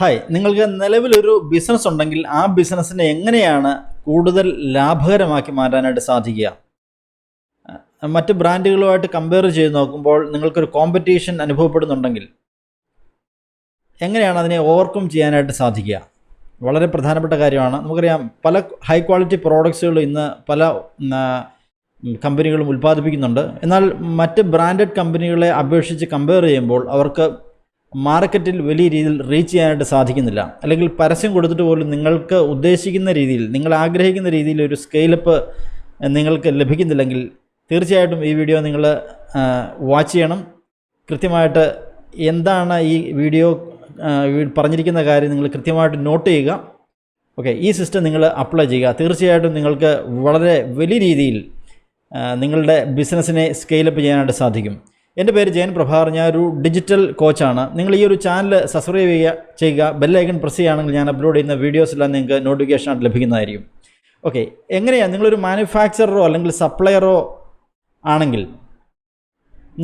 Hi നിങ്ങൾക്ക് നിലവിലൊരു business ഉണ്ടെങ്കിൽ ആ ബിസിനസ്സിനെ എങ്ങനെയാണ് കൂടുതൽ ലാഭകരമാക്കി മാറ്റാനായിട്ട് സാധിക്കുക? മറ്റ് ബ്രാൻഡുകളുമായിട്ട് കമ്പയർ ചെയ്ത് നോക്കുമ്പോൾ നിങ്ങൾക്കൊരു കോമ്പറ്റീഷൻ അനുഭവപ്പെടുന്നുണ്ടെങ്കിൽ എങ്ങനെയാണ് അതിനെ ഓവർകം ചെയ്യാനായിട്ട് സാധിക്കുക? വളരെ പ്രധാനപ്പെട്ട കാര്യമാണ്. നമുക്കറിയാം പല ഹൈ ക്വാളിറ്റി പ്രോഡക്ട്സുകൾ ഇന്ന് പല കമ്പനികളും ഉൽപ്പാദിപ്പിക്കുന്നുണ്ട്. എന്നാൽ മറ്റ് ബ്രാൻഡഡ് കമ്പനികളെ അപേക്ഷിച്ച് കമ്പയർ ചെയ്യുമ്പോൾ അവർക്ക് മാർക്കറ്റിൽ വലിയ രീതിയിൽ റീച്ച് ചെയ്യാനായിട്ട് സാധിക്കുന്നില്ല. അല്ലെങ്കിൽ പരസ്യം കൊടുത്തിട്ട് പോലും നിങ്ങൾക്ക് ഉദ്ദേശിക്കുന്ന രീതിയിൽ നിങ്ങൾ ആഗ്രഹിക്കുന്ന രീതിയിൽ ഒരു സ്കെയിലപ്പ് നിങ്ങൾക്ക് ലഭിക്കുന്നില്ലെങ്കിൽ തീർച്ചയായിട്ടും ഈ വീഡിയോ നിങ്ങൾ വാച്ച് ചെയ്യണം. കൃത്യമായിട്ട് എന്താണ് ഈ വീഡിയോ പറഞ്ഞിരിക്കുന്ന കാര്യം നിങ്ങൾ കൃത്യമായിട്ട് നോട്ട് ചെയ്യുക. ഓക്കെ ഈ സിസ്റ്റം നിങ്ങൾ അപ്ലൈ ചെയ്യുക. തീർച്ചയായിട്ടും നിങ്ങൾക്ക് വളരെ വലിയ രീതിയിൽ നിങ്ങളുടെ ബിസിനസ്സിനെ സ്കെയിലപ്പ് ചെയ്യാനായിട്ട് സാധിക്കും. എന്റെ പേര് ജയൻ പ്രഭാർ ഞാൻ ഒരു ഡിജിറ്റൽ കോച്ചാണ് നിങ്ങൾ ഈ ഒരു ചാനൽ സബ്സ്ക്രൈബ് ചെയ്യുക ചെയ്യുക ബെല്ലൈക്കൺ പ്രസ് ചെയ്യുകയാണെങ്കിൽ ഞാൻ അപ്ലോഡ് ചെയ്യുന്ന വീഡിയോസ് എല്ലാം നിങ്ങൾക്ക് നോട്ടിഫിക്കേഷൻ ആയിട്ട് ലഭിക്കുന്നതായിരിക്കും. ഓക്കെ എങ്ങനെയാണ് നിങ്ങളൊരു മാനുഫാക്ചററോ അല്ലെങ്കിൽ സപ്ലയറോ ആണെങ്കിൽ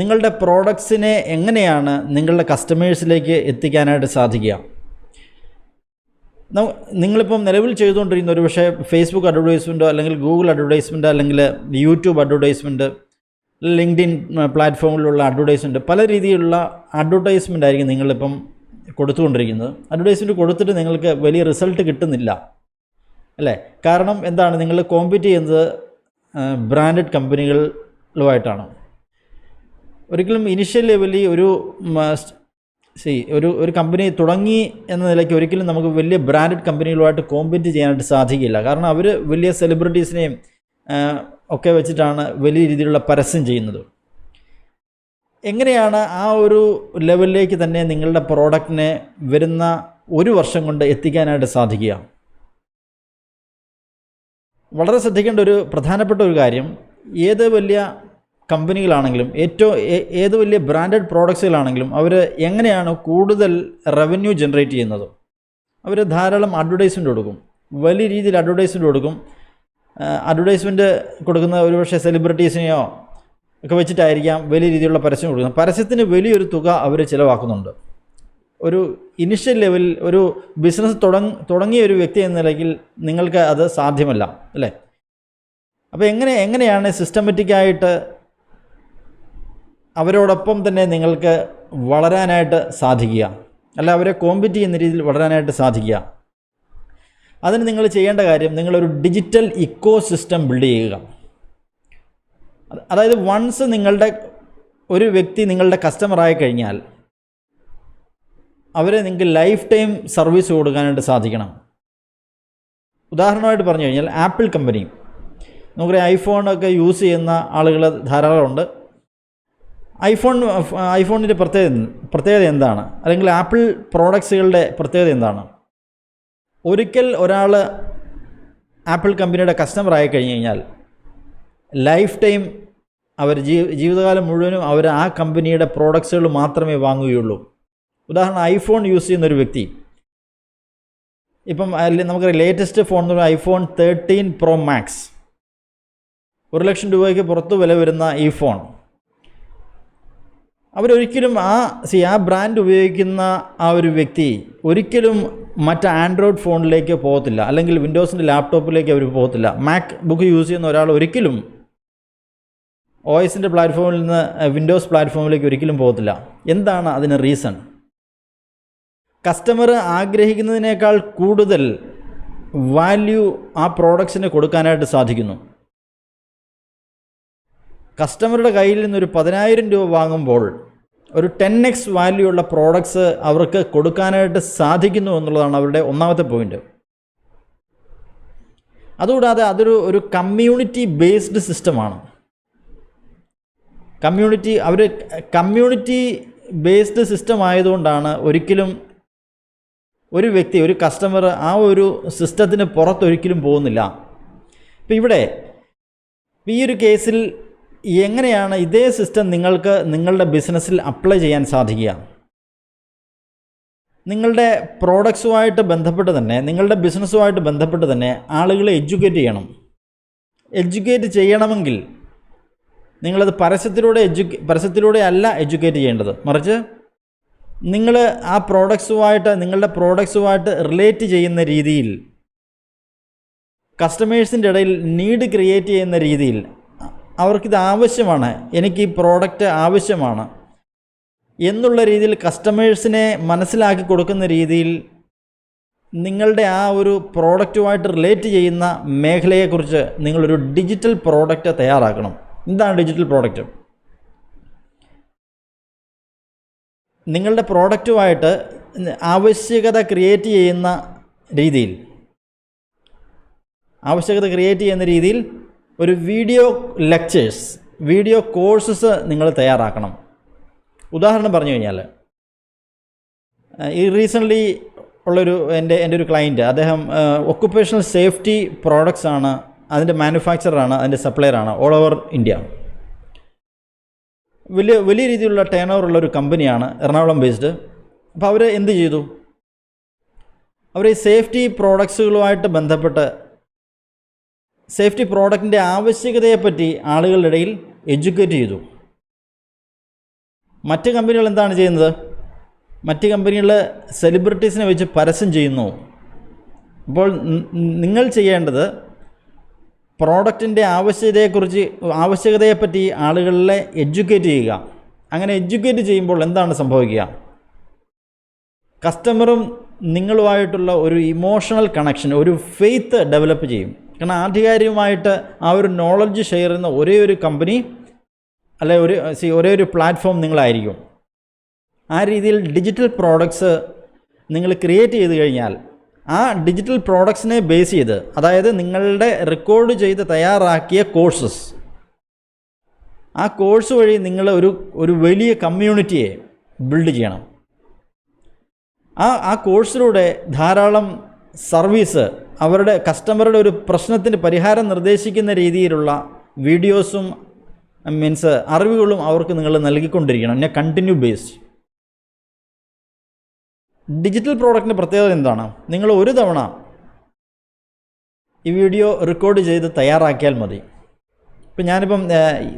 നിങ്ങളുടെ പ്രോഡക്ട്സിനെ എങ്ങനെയാണ് നിങ്ങളുടെ കസ്റ്റമേഴ്സിലേക്ക് എത്തിക്കാനായിട്ട് സാധിക്കുക? നിങ്ങളിപ്പം നിലവിൽ ചെയ്തുകൊണ്ടിരിക്കുന്ന ഒരു പക്ഷേ ഫേസ്ബുക്ക് അഡ്വർടൈസ്മെന്റോ അല്ലെങ്കിൽ ഗൂഗിൾ അഡ്വർടൈസ്മെന്റ് അല്ലെങ്കിൽ യൂട്യൂബ് അഡ്വർടൈസ്മെന്റ് ലിങ്ക്ഡിൻ പ്ലാറ്റ്ഫോമിലുള്ള അഡ്വർടൈസ്മെന്റ് പല രീതിയിലുള്ള അഡ്വർടൈസ്മെന്റ് ആയിരിക്കും നിങ്ങളിപ്പം കൊടുത്തുകൊണ്ടിരിക്കുന്നത്. അഡ്വർടൈസ്മെന്റ് കൊടുത്തിട്ട് നിങ്ങൾക്ക് വലിയ റിസൾട്ട് കിട്ടുന്നില്ല. അല്ലേ? കാരണം എന്താണ്? നിങ്ങൾ കോമ്പീറ്റ് ചെയ്യുന്നത് ബ്രാൻഡഡ് കമ്പനികളുമായിട്ടാണ്. ഒരിക്കലും ഇനിഷ്യൽ ലെവലിൽ ഒരു സി ഒരു ഒരു കമ്പനി തുടങ്ങി എന്ന നിലയ്ക്ക് ഒരിക്കലും നമുക്ക് വലിയ ബ്രാൻഡഡ് കമ്പനികളുമായിട്ട് കോമ്പീറ്റ് ചെയ്യാനായിട്ട് സാധിക്കില്ല. കാരണം അവർ വലിയ സെലിബ്രിറ്റീസിനെയും ഒക്കെ വെച്ചിട്ടാണ് വലിയ രീതിയിലുള്ള പരസ്യം ചെയ്യുന്നത്. എങ്ങനെയാണ് ആ ഒരു ലെവലിലേക്ക് തന്നെ നിങ്ങളുടെ പ്രോഡക്റ്റിനെ വരുന്ന ഒരു വർഷം കൊണ്ട് എത്തിക്കാനായിട്ട് സാധിക്കുക? വളരെ ശ്രദ്ധിക്കേണ്ട ഒരു പ്രധാനപ്പെട്ട ഒരു കാര്യം ഏത് വലിയ കമ്പനികളാണെങ്കിലും ഏറ്റവും ഏത് വലിയ ബ്രാൻഡഡ് പ്രോഡക്ട്സുകളാണെങ്കിലും അവർ എങ്ങനെയാണ് കൂടുതൽ റവന്യൂ ജനറേറ്റ് ചെയ്യുന്നത്? അവർ ധാരാളം അഡ്വർടൈസ്മെന്റ് കൊടുക്കും. വലിയ രീതിയിൽ അഡ്വർടൈസ്മെന്റ് കൊടുക്കും. അഡ്വർടൈസ്മെന്റ് കൊടുക്കുന്ന ഒരുപക്ഷെ സെലിബ്രിറ്റീസിനെയോ ഒക്കെ വെച്ചിട്ടായിരിക്കാം വലിയ രീതിയിലുള്ള പരസ്യം കൊടുക്കുന്നത്. പരസ്യത്തിന് വലിയൊരു തുക അവർ ചിലവാക്കുന്നുണ്ട്. ഒരു ഇനിഷ്യൽ ലെവലിൽ ഒരു ബിസിനസ് തുടങ്ങ തുടങ്ങിയ ഒരു വ്യക്തി എന്ന നിലയ്ക്ക് നിങ്ങൾക്ക് അത് സാധ്യമല്ല അല്ലേ? അപ്പോൾ എങ്ങനെ എങ്ങനെയാണ് സിസ്റ്റമാറ്റിക്കായിട്ട് അവരോടൊപ്പം തന്നെ നിങ്ങൾക്ക് വളരാനായിട്ട് സാധിക്കുക? അല്ല അവരെ കോമ്പറ്റ് ചെയ്യുന്ന രീതിയിൽ വളരാനായിട്ട് സാധിക്കുക? അതിന് നിങ്ങൾ ചെയ്യേണ്ട കാര്യം നിങ്ങളൊരു ഡിജിറ്റൽ ഇക്കോ സിസ്റ്റം ബിൽഡ് ചെയ്യുക അതായത് വൺസ് നിങ്ങളുടെ ഒരു വ്യക്തി നിങ്ങളുടെ കസ്റ്റമറായി കഴിഞ്ഞാൽ അവരെ നിങ്ങൾക്ക് ലൈഫ് ടൈം സർവീസ് കൊടുക്കാനായിട്ട് സാധിക്കണം. ഉദാഹരണമായിട്ട് പറഞ്ഞു കഴിഞ്ഞാൽ ആപ്പിൾ കമ്പനി. നമുക്കറിയാം ഐഫോണൊക്കെ യൂസ് ചെയ്യുന്ന ആളുകൾ ധാരാളമുണ്ട് ഐഫോൺ ഐഫോണിന്റെ പ്രത്യേകത പ്രത്യേകത എന്താണ്? അല്ലെങ്കിൽ ആപ്പിൾ പ്രോഡക്ട്സുകളുടെ പ്രത്യേകത എന്താണ്? ഒരിക്കൽ ഒരാൾ ആപ്പിൾ കമ്പനിയുടെ കസ്റ്റമർ ആയി കഴിഞ്ഞ് കഴിഞ്ഞാൽ ലൈഫ് ടൈം അവർ ജീവിതകാലം മുഴുവനും അവർ ആ കമ്പനിയുടെ പ്രോഡക്ട്സുകൾ മാത്രമേ വാങ്ങുകയുള്ളൂ. ഉദാഹരണം ഐഫോൺ യൂസ് ചെയ്യുന്ന ഒരു വ്യക്തി. ഇപ്പം നമുക്കറിയാം ലേറ്റസ്റ്റ് ഫോൺ എന്ന് പറയുന്നത് ഐഫോൺ തേർട്ടീൻ പ്രോ മാക്സ് ഒരു ലക്ഷം രൂപയ്ക്ക് പുറത്ത് വില വരുന്ന ഈ ഫോൺ അവരൊരിക്കലും ആ സി ആ ബ്രാൻഡ് ഉപയോഗിക്കുന്ന ആ ഒരു വ്യക്തി ഒരിക്കലും മറ്റ് ആൻഡ്രോയിഡ് ഫോണിലേക്ക് പോകത്തില്ല. അല്ലെങ്കിൽ വിൻഡോസിന്റെ ലാപ്ടോപ്പിലേക്ക് അവർ പോകത്തില്ല. മാക് ബുക്ക് യൂസ് ചെയ്യുന്ന ഒരാൾ ഒരിക്കലും ഒ എസിന്റെ പ്ലാറ്റ്ഫോമിൽ നിന്ന് വിൻഡോസ് പ്ലാറ്റ്ഫോമിലേക്ക് ഒരിക്കലും പോകത്തില്ല. എന്താണ് അതിന് റീസൺ കസ്റ്റമർ ആഗ്രഹിക്കുന്നതിനേക്കാൾ കൂടുതൽ വാല്യൂ ആ പ്രോഡക്ട്സിന് കൊടുക്കാനായിട്ട് സാധിക്കുന്നു. കസ്റ്റമറുടെ കയ്യിൽ നിന്നൊരു പതിനായിരം രൂപ വാങ്ങുമ്പോൾ ഒരു ടെൻ എക്സ് വാല്യൂ ഉള്ള പ്രോഡക്ട്സ് അവർക്ക് കൊടുക്കാനായിട്ട് സാധിക്കുന്നു എന്നുള്ളതാണ് അവരുടെ ഒന്നാമത്തെ പോയിന്റ്. അതുകൂടാതെ അതൊരു ഒരു കമ്മ്യൂണിറ്റി ബേസ്ഡ് സിസ്റ്റമാണ്. കമ്മ്യൂണിറ്റി അവർ കമ്മ്യൂണിറ്റി ബേസ്ഡ് സിസ്റ്റം ആയതുകൊണ്ടാണ് ഒരിക്കലും ഒരു വ്യക്തി ഒരു കസ്റ്റമർ ആ ഒരു സിസ്റ്റത്തിന് പുറത്തൊരിക്കലും പോകുന്നില്ല. ഇപ്പം ഇവിടെ ഈ ഒരു കേസിൽ എങ്ങനെയാണ് ഇതേ സിസ്റ്റം നിങ്ങൾക്ക് നിങ്ങളുടെ ബിസിനസ്സിൽ അപ്ലൈ ചെയ്യാൻ സാധിക്കുക? നിങ്ങളുടെ പ്രോഡക്ട്സുമായിട്ട് ബന്ധപ്പെട്ട് തന്നെ നിങ്ങളുടെ ബിസിനസ്സുമായിട്ട് ബന്ധപ്പെട്ട് തന്നെ ആളുകളെ എഡ്യൂക്കേറ്റ് ചെയ്യണം. എഡ്യൂക്കേറ്റ് ചെയ്യണമെങ്കിൽ നിങ്ങളത് പരസ്യത്തിലൂടെ എഡ്യൂക്കേ പരസ്യത്തിലൂടെ അല്ല എഡ്യൂക്കേറ്റ് ചെയ്യേണ്ടത്. മറിച്ച് നിങ്ങൾ ആ പ്രോഡക്ട്സുമായിട്ട് നിങ്ങളുടെ പ്രോഡക്ട്സുമായിട്ട് റിലേറ്റ് ചെയ്യുന്ന രീതിയിൽ കസ്റ്റമേഴ്സിന്റെ ഇടയിൽ നീഡ് ക്രിയേറ്റ് ചെയ്യുന്ന രീതിയിൽ അവർക്കിത് ആവശ്യമാണ് എനിക്ക് ഈ പ്രോഡക്റ്റ് ആവശ്യമാണ് എന്നുള്ള രീതിയിൽ കസ്റ്റമേഴ്സിനെ മനസ്സിലാക്കി കൊടുക്കുന്ന രീതിയിൽ നിങ്ങളുടെ ആ ഒരു പ്രോഡക്റ്റുമായിട്ട് റിലേറ്റ് ചെയ്യുന്ന മേഖലയെക്കുറിച്ച് നിങ്ങളൊരു ഡിജിറ്റൽ പ്രോഡക്റ്റ് തയ്യാറാക്കണം. എന്താണ് ഡിജിറ്റൽ പ്രോഡക്റ്റ് നിങ്ങളുടെ പ്രോഡക്റ്റുമായിട്ട് ആവശ്യകത ക്രിയേറ്റ് ചെയ്യുന്ന രീതിയിൽ ആവശ്യകത ക്രിയേറ്റ് ചെയ്യുന്ന രീതിയിൽ ഒരു വീഡിയോ ലെക്ചേഴ്സ് വീഡിയോ കോഴ്സസ് നിങ്ങൾ തയ്യാറാക്കണം. ഉദാഹരണം പറഞ്ഞു കഴിഞ്ഞാൽ ഈ റീസെന്റ്ലി ഉള്ളൊരു എന്റെ എന്റെ ഒരു ക്ലയന്റ് അദ്ദേഹം ഒക്കുപ്പേഷണൽ സേഫ്റ്റി പ്രോഡക്ട്സ് ആണ് അതിന്റെ മാനുഫാക്ചറാണ് അതിന്റെ സപ്ലയറാണ് ഓൾ ഓവർ ഇന്ത്യ വലിയ വലിയ രീതിയിലുള്ള ടേൺ ഓവർ ഉള്ള ഒരു കമ്പനിയാണ് എറണാകുളം ബേസ്ഡ് അപ്പോൾ അവർ എന്ത് ചെയ്തു? അവർ ഈ സേഫ്റ്റി പ്രോഡക്ട്സുകളുമായിട്ട് ബന്ധപ്പെട്ട് സേഫ്റ്റി പ്രോഡക്റ്റിന്റെ ആവശ്യകതയെപ്പറ്റി ആളുകളുടെ ഇടയിൽ എഡ്യൂക്കേറ്റ് ചെയ്തു. മറ്റ് കമ്പനികൾ എന്താണ് ചെയ്യുന്നത്? മറ്റ് കമ്പനികൾ സെലിബ്രിറ്റീസിനെ വെച്ച് പരസ്യം ചെയ്യുന്നു. അപ്പോൾ നിങ്ങൾ ചെയ്യേണ്ടത് പ്രോഡക്റ്റിന്റെ ആവശ്യകതയെക്കുറിച്ച് ആവശ്യകതയെപ്പറ്റി ആളുകളെ എഡ്യൂക്കേറ്റ് ചെയ്യുക. അങ്ങനെ എഡ്യൂക്കേറ്റ് ചെയ്യുമ്പോൾ എന്താണ് സംഭവിക്കുക? കസ്റ്റമറും നിങ്ങളുമായിട്ടുള്ള ഒരു ഇമോഷണൽ കണക്ഷൻ ഒരു ഫെയ്ത്ത് ഡെവലപ്പ് ചെയ്യും. കാരണം ആധികാരികമായിട്ട് ആ ഒരു നോളജ് ഷെയർ ചെയ്യുന്ന ഒരേ ഒരു കമ്പനി അല്ലെ ഒരു സി ഒരേ ഒരു പ്ലാറ്റ്ഫോം നിങ്ങളായിരിക്കും. ആ രീതിയിൽ ഡിജിറ്റൽ പ്രോഡക്ട്സ് നിങ്ങൾ ക്രിയേറ്റ് ചെയ്ത് കഴിഞ്ഞാൽ ആ ഡിജിറ്റൽ പ്രോഡക്ട്സിനെ ബേസ് ചെയ്ത് അതായത് നിങ്ങളുടെ റെക്കോർഡ് ചെയ്ത് തയ്യാറാക്കിയ കോഴ്സസ് ആ കോഴ്സ് വഴി നിങ്ങൾ ഒരു ഒരു വലിയ കമ്മ്യൂണിറ്റിയെ ബിൽഡ് ചെയ്യണം. ആ ആ കോഴ്സിലൂടെ ധാരാളം സർവീസ് അവരുടെ കസ്റ്റമറുടെ ഒരു പ്രശ്നത്തിന് പരിഹാരം നിർദ്ദേശിക്കുന്ന രീതിയിലുള്ള വീഡിയോസും മീൻസ് അറിവുകളും അവർക്ക് നിങ്ങൾ നൽകിക്കൊണ്ടിരിക്കണം. എന്നെ കണ്ടിന്യൂ ബേസ്ഡ് ഡിജിറ്റൽ പ്രോഡക്റ്റിന്റെ പ്രത്യേകത എന്താണ്? നിങ്ങൾ ഒരു തവണ ഈ വീഡിയോ റെക്കോർഡ് ചെയ്ത് തയ്യാറാക്കിയാൽ മതി. ഇപ്പം ഞാനിപ്പം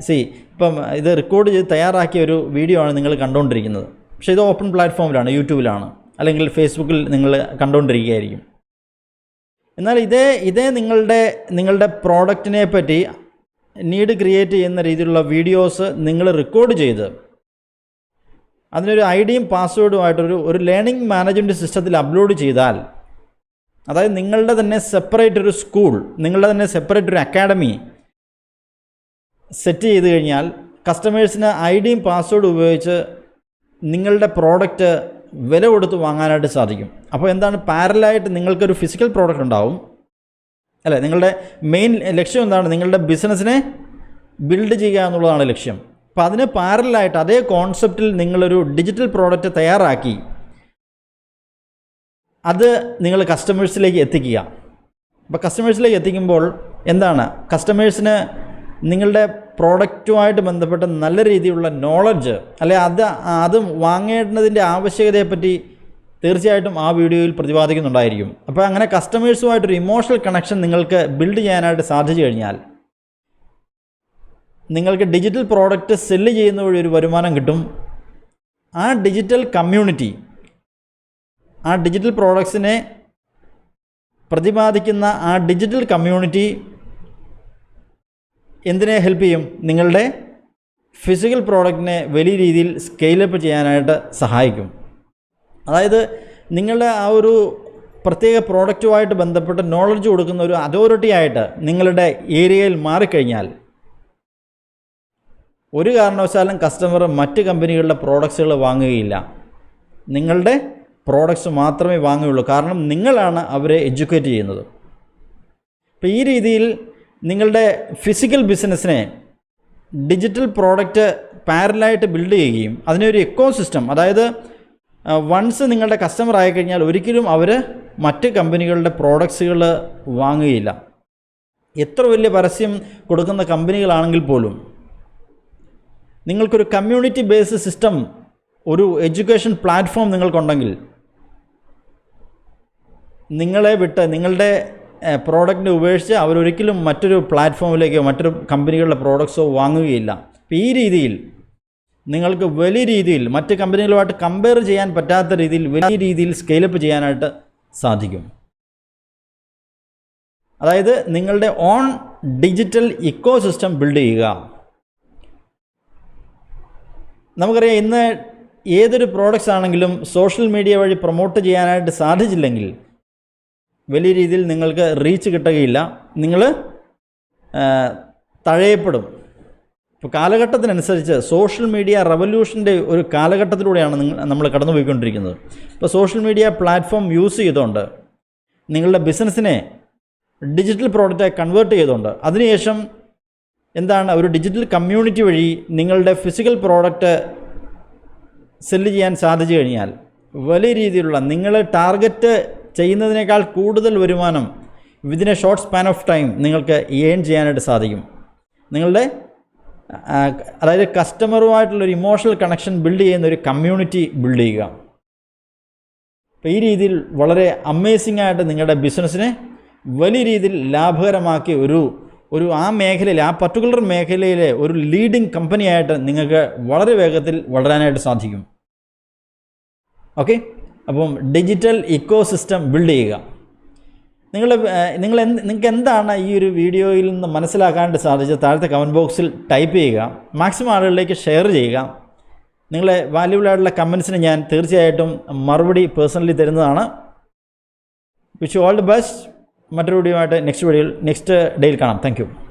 സി ഇപ്പം ഇത് റെക്കോർഡ് ചെയ്ത് തയ്യാറാക്കിയ ഒരു വീഡിയോ ആണ് നിങ്ങൾ കണ്ടുകൊണ്ടിരിക്കുന്നത് പക്ഷേ ഇത് ഓപ്പൺ പ്ലാറ്റ്ഫോമിലാണ് യൂട്യൂബിലാണ്. അല്ലെങ്കിൽ ഫേസ്ബുക്കിൽ നിങ്ങൾ കണ്ടുകൊണ്ടിരിക്കുകയായിരിക്കും എന്നാൽ ഇതേ ഇതേ നിങ്ങളുടെ നിങ്ങളുടെ പ്രോഡക്റ്റിനെ പറ്റി നീഡ് ക്രിയേറ്റ് ചെയ്യുന്ന രീതിയിലുള്ള വീഡിയോസ് നിങ്ങൾ റെക്കോർഡ് ചെയ്ത്. അതിനൊരു ഐ ഡിയും പാസ്വേഡുമായിട്ടൊരു ഒരു ലേണിംഗ് മാനേജ്മെന്റ് സിസ്റ്റത്തിൽ അപ്ലോഡ് ചെയ്താൽ അതായത് നിങ്ങളുടെ തന്നെ സെപ്പറേറ്റ് ഒരു സ്കൂൾ നിങ്ങളുടെ തന്നെ സെപ്പറേറ്റ് ഒരു അക്കാഡമി സെറ്റ് ചെയ്ത് കഴിഞ്ഞാൽ കസ്റ്റമേഴ്സിന് ഐ ഡിയും പാസ്വേഡും ഉപയോഗിച്ച് നിങ്ങളുടെ പ്രോഡക്റ്റ് വില കൊടുത്ത് വാങ്ങാനായിട്ട് സാധിക്കും. അപ്പോൾ എന്താണ് പാരലായിട്ട് നിങ്ങൾക്കൊരു ഫിസിക്കൽ പ്രോഡക്റ്റ് ഉണ്ടാവും. അല്ലേ? നിങ്ങളുടെ മെയിൻ ലക്ഷ്യം എന്താണ്? നിങ്ങളുടെ ബിസിനസ്സിനെ ബിൽഡ് ചെയ്യുക എന്നുള്ളതാണ് ലക്ഷ്യം. അപ്പോൾ അതിന് പാരലായിട്ട് അതേ കോൺസെപ്റ്റിൽ നിങ്ങളൊരു ഡിജിറ്റൽ പ്രോഡക്റ്റ് തയ്യാറാക്കി അത് നിങ്ങൾ കസ്റ്റമേഴ്സിലേക്ക് എത്തിക്കുക. അപ്പോൾ കസ്റ്റമേഴ്സിലേക്ക് എത്തിക്കുമ്പോൾ എന്താണ്? കസ്റ്റമേഴ്സിന് നിങ്ങളുടെ പ്രോഡക്റ്റുമായിട്ട് ബന്ധപ്പെട്ട നല്ല രീതിയിലുള്ള നോളജ് അല്ലെ അത് അത് വാങ്ങേണ്ടതിന്റെ ആവശ്യകതയെപ്പറ്റി തീർച്ചയായിട്ടും ആ വീഡിയോയിൽ പ്രതിപാദിക്കുന്നുണ്ടായിരിക്കും. അപ്പോൾ അങ്ങനെ കസ്റ്റമേഴ്സുമായിട്ടൊരു ഇമോഷണൽ കണക്ഷൻ നിങ്ങൾക്ക് ബിൽഡ് ചെയ്യാനായിട്ട് സാധിച്ചു കഴിഞ്ഞാൽ നിങ്ങൾക്ക് ഡിജിറ്റൽ പ്രോഡക്റ്റ് സെല്ല് ചെയ്യുന്ന വഴി ഒരു വരുമാനം കിട്ടും. ആ ഡിജിറ്റൽ കമ്മ്യൂണിറ്റി ആ ഡിജിറ്റൽ പ്രോഡക്ട്സിനെ പ്രതിപാദിക്കുന്ന ആ ഡിജിറ്റൽ കമ്മ്യൂണിറ്റി എന്തിനെ ഹെൽപ്പ് ചെയ്യും? നിങ്ങളുടെ ഫിസിക്കൽ പ്രോഡക്റ്റിനെ വലിയ രീതിയിൽ സ്കെയിലപ്പ് ചെയ്യാനായിട്ട് സഹായിക്കും. അതായത് നിങ്ങളുടെ ആ ഒരു പ്രത്യേക പ്രോഡക്റ്റുമായിട്ട് ബന്ധപ്പെട്ട് നോളജ് കൊടുക്കുന്ന ഒരു അതോറിറ്റി ആയിട്ട് നിങ്ങളുടെ ഏരിയയിൽ മാറിക്കഴിഞ്ഞാൽ ഒരു കാരണവശാലും കസ്റ്റമർ മറ്റ് കമ്പനികളുടെ പ്രോഡക്ട്സുകൾ വാങ്ങുകയില്ല. നിങ്ങളുടെ പ്രോഡക്ട്സ് മാത്രമേ വാങ്ങുകയുള്ളൂ. കാരണം നിങ്ങളാണ് അവരെ എഡ്യൂക്കേറ്റ് ചെയ്യുന്നത്. അപ്പോൾ ഈ രീതിയിൽ നിങ്ങളുടെ ഫിസിക്കൽ ബിസിനസ്സിനെ ഡിജിറ്റൽ പ്രോഡക്റ്റ് പാരലായിട്ട് ബിൽഡ് ചെയ്യുകയും അതിനൊരു എക്കോ സിസ്റ്റം അതായത് വൺസ് നിങ്ങളുടെ കസ്റ്റമർ ആയിക്കഴിഞ്ഞാൽ ഒരിക്കലും അവർ മറ്റ് കമ്പനികളുടെ പ്രോഡക്ട്സുകൾ വാങ്ങുകയില്ല. എത്ര വലിയ പരസ്യം കൊടുക്കുന്ന കമ്പനികളാണെങ്കിൽ പോലും നിങ്ങൾക്കൊരു കമ്മ്യൂണിറ്റി ബേസ്ഡ് സിസ്റ്റം ഒരു എഡ്യൂക്കേഷൻ പ്ലാറ്റ്ഫോം നിങ്ങൾക്കുണ്ടെങ്കിൽ നിങ്ങളെ വിട്ട് നിങ്ങളുടെ പ്രോഡക്റ്റിനെ ഉപേക്ഷിച്ച് അവരൊരിക്കലും മറ്റൊരു പ്ലാറ്റ്ഫോമിലേക്കോ മറ്റൊരു കമ്പനികളുടെ പ്രോഡക്ട്സോ വാങ്ങുകയില്ല. അപ്പോൾ ഈ രീതിയിൽ നിങ്ങൾക്ക് വലിയ രീതിയിൽ മറ്റ് കമ്പനികളുമായിട്ട് കമ്പയർ ചെയ്യാൻ പറ്റാത്ത രീതിയിൽ വലിയ രീതിയിൽ സ്കെയിലപ്പ് ചെയ്യാനായിട്ട് സാധിക്കും. അതായത് നിങ്ങളുടെ own digital ecosystem build ചെയ്യുക. നമുക്കറിയാം ഇന്ന് ഏതൊരു പ്രോഡക്റ്റ്സ് ആണെങ്കിലും സോഷ്യൽ മീഡിയ വഴി പ്രൊമോട്ട് ചെയ്യാനായിട്ട് സാധിച്ചില്ലെങ്കിൽ വലിയ രീതിയിൽ നിങ്ങൾക്ക് റീച്ച് കിട്ടുകയില്ല. നിങ്ങൾ തഴയപ്പെടും. ഇപ്പോൾ കാലഘട്ടത്തിനനുസരിച്ച് സോഷ്യൽ മീഡിയ റവല്യൂഷന്റെ ഒരു കാലഘട്ടത്തിലൂടെയാണ് നിങ്ങൾ നമ്മൾ കടന്നുപോയിക്കൊണ്ടിരിക്കുന്നത്. ഇപ്പോൾ സോഷ്യൽ മീഡിയ പ്ലാറ്റ്ഫോം യൂസ് ചെയ്തുകൊണ്ട് നിങ്ങളുടെ ബിസിനസ്സിനെ ഡിജിറ്റൽ പ്രോഡക്റ്റായി കൺവേർട്ട് ചെയ്തുകൊണ്ട് അതിനുശേഷം എന്താണ് ഒരു ഡിജിറ്റൽ കമ്മ്യൂണിറ്റി വഴി നിങ്ങളുടെ ഫിസിക്കൽ പ്രോഡക്റ്റ് സെല്ല് ചെയ്യാൻ സാധിച്ചു കഴിഞ്ഞാൽ വലിയ രീതിയിലുള്ള നിങ്ങൾ ടാർഗറ്റ് ചെയ്യുന്നതിനേക്കാൾ കൂടുതൽ വരുമാനം within a short span of time നിങ്ങൾക്ക് ഏൺ ചെയ്യാനായിട്ട് സാധിക്കും. നിങ്ങളുടെ അതായത് കസ്റ്റമറുമായിട്ടുള്ളൊരു ഇമോഷണൽ കണക്ഷൻ ബിൽഡ് ചെയ്യുന്ന ഒരു കമ്മ്യൂണിറ്റി ബിൽഡ് ചെയ്യുക. അപ്പോൾ ഈ രീതിയിൽ വളരെ അമേസിംഗ് ആയിട്ട് നിങ്ങളുടെ ബിസിനസ്സിനെ വലിയ രീതിയിൽ ലാഭകരമാക്കി ഒരു ഒരു ആ മേഖലയിൽ ആ പർട്ടിക്കുലർ മേഖലയിലെ ഒരു ലീഡിംഗ് കമ്പനിയായിട്ട് നിങ്ങൾക്ക് വളരെ വേഗത്തിൽ വളരാനായിട്ട് സാധിക്കും. ഓക്കെ അപ്പം ഡിജിറ്റൽ ഇക്കോ സിസ്റ്റം ബിൽഡ് ചെയ്യുക നിങ്ങൾ നിങ്ങൾ എന്ത് നിങ്ങൾക്ക് എന്താണ് ഈ ഒരു വീഡിയോയിൽ നിന്ന് മനസ്സിലാക്കാനായിട്ട് സാധിച്ചത് താഴത്തെ കമന്റ് ബോക്സിൽ ടൈപ്പ് ചെയ്യുക മാക്സിമം ആളുകളിലേക്ക് ഷെയർ ചെയ്യുക. നിങ്ങളെ വാല്യുബിൾ ആയിട്ടുള്ള കമൻസിന് ഞാൻ തീർച്ചയായിട്ടും മറുപടി പേഴ്സണലി തരുന്നതാണ്. യു ഓൾ ദി ബെസ്റ്റ് മറ്റൊരു വീഡിയോ ആയിട്ട് നെക്സ്റ്റ് വീഡിയോയിൽ നെക്സ്റ്റ് ഡേയിൽ കാണാം. താങ്ക്